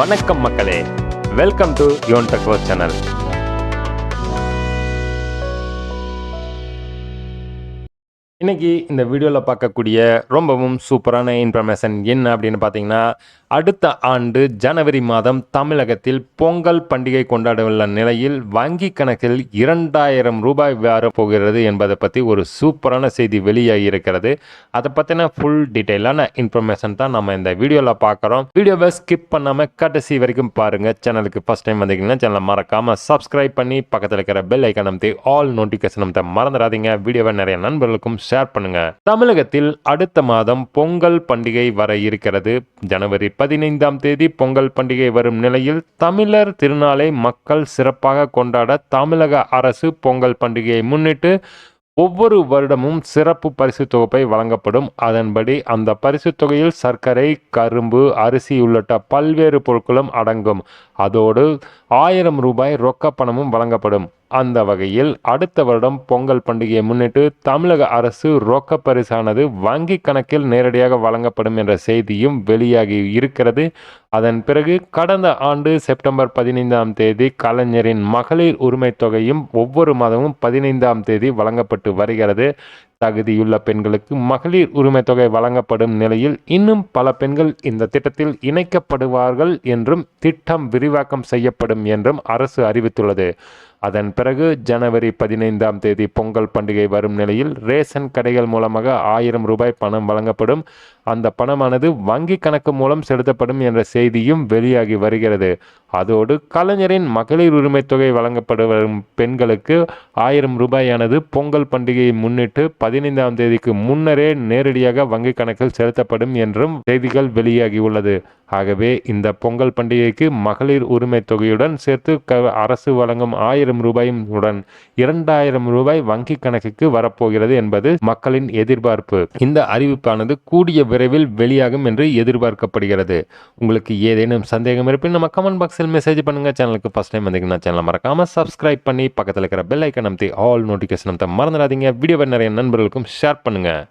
வணக்கம் மக்களே. Welcome to யோன் டெக்வோ சேனல் இன்றைக்கி இந்த வீடியோவில் பார்க்கக்கூடிய ரொம்பவும் சூப்பரான இன்ஃபர்மேஷன் என்ன அப்படின்னு பார்த்தீங்கன்னா அடுத்த ஆண்டு ஜனவரி மாதம் தமிழகத்தில் பொங்கல் பண்டிகை கொண்டாடவுள்ள நிலையில் வங்கி கணக்கில் இரண்டாயிரம் ரூபாய் வரப்போகிறது என்பதை பற்றி ஒரு சூப்பரான செய்தி வெளியாகி இருக்கிறது. அதை பற்றின ஃபுல் டீட்டெயிலான இன்ஃபர்மேஷன் தான் நம்ம இந்த வீடியோவில் பார்க்குறோம். வீடியோவை ஸ்கிப் பண்ணாமல் கடைசி வரைக்கும் பாருங்கள் சேனலுக்கு ஃபஸ்ட் டைம் வந்தீங்கன்னா சேனலை மறக்காமல் சப்ஸ்கிரைப் பண்ணி பக்கத்தில் இருக்கிற பெல் ஐக்கான் அமைத்து ஆல் நோட்டிஃபிகேஷன் அமைத்த மறந்துடாதீங்க. வீடியோவை நிறைய நண்பர்களுக்கும் ஷேர் பண்ணுங்க. தமிழகத்தில் அடுத்த மாதம் பொங்கல் பண்டிகை வர இருக்கிறது. ஜனவரி பதினைந்தாம் தேதி பொங்கல் பண்டிகை வரும் நிலையில் தமிழர் திருநாளை மக்கள் சிறப்பாக கொண்டாட தமிழக அரசு பொங்கல் பண்டிகையை முன்னிட்டு ஒவ்வொரு வருடமும் சிறப்பு பரிசு தொகுப்பை வழங்கப்படும். அதன்படி அந்த பரிசு தொகையில் சர்க்கரை கரும்பு அரிசி உள்ளிட்ட பல்வேறு பொருட்களும் அடங்கும். அதோடு ஆயிரம் ரூபாய் ரொக்க பணமும் வழங்கப்படும். அந்த வகையில் அடுத்த வருடம் பொங்கல் பண்டிகையை முன்னிட்டு தமிழக அரசு ரொக்க பரிசானது வங்கி கணக்கில் நேரடியாக வழங்கப்படும் என்ற செய்தியும் வெளியாகி இருக்கிறது. அதன் பிறகு கடந்த ஆண்டு செப்டம்பர் பதினைந்தாம் தேதி கலைஞரின் மகளிர் உரிமை தொகையும் ஒவ்வொரு மாதமும் பதினைந்தாம் தேதி வழங்கப்பட்டு வருகிறது. தகுதியுள்ள பெண்களுக்கு மகளிர் உரிமை தொகை வழங்கப்படும் நிலையில் இன்னும் பல பெண்கள் இந்த திட்டத்தில் இணைக்கப்படுவார்கள் என்றும் திட்டம் விரிவாக்கம் செய்யப்படும் என்றும் அரசு அறிவித்துள்ளது. அதன் பிறகு ஜனவரி பதினைந்தாம் தேதி பொங்கல் பண்டிகை வரும் நிலையில் ரேஷன் கடைகள் மூலமாக ஆயிரம் ரூபாய் பணம் வழங்கப்படும். அந்த பணமானது வங்கி கணக்கு மூலம் செலுத்தப்படும் என்ற செய்தியும் வெளியாகி வருகிறது. அதோடு கலைஞரின் மகளிர் உரிமை தொகை வழங்கப்பட வரும் பெண்களுக்கு ஆயிரம் ரூபாயானது பொங்கல் பண்டிகையை முன்னிட்டு பதினைந்தாம் தேதிக்கு முன்னரே நேரடியாக வங்கி கணக்கில் செலுத்தப்படும் என்றும் செய்திகள் வெளியாகியுள்ளது. ஆகவே இந்த பொங்கல் பண்டிகைக்கு மகளிர் உரிமைத் தொகையுடன் சேர்த்து க அரசு வழங்கும் ஆயிரம் ரூபாயும் உடன் இரண்டாயிரம் ரூபாய் வங்கி கணக்குக்கு வரப்போகிறது என்பது மக்களின் எதிர்பார்ப்பு. இந்த அறிவிப்பானது கூடிய விரைவில் வெளியாகும் என்று எதிர்பார்க்கப்படுகிறது. உங்களுக்கு ஏதேனும் சந்தேகம் இருப்பின் நம்ம கமெண்ட் பாக்ஸில் மெசேஜ் பண்ணுங்க. சேனலுக்கு ஃபர்ஸ்ட் டைம் வந்தீங்கன்னா சேனலை மறக்காம சப்ஸ்கிரைப் பண்ணி பக்கத்தில் இருக்கிற பெல் ஐக்கன் அமைத்து ஆல் நோட்டிஃபிகேஷன் அமைத்த மறந்துடாதீங்க. வீடியோவை நிறைய நண்பர்களுக்கும் ஷேர் பண்ணுங்கள்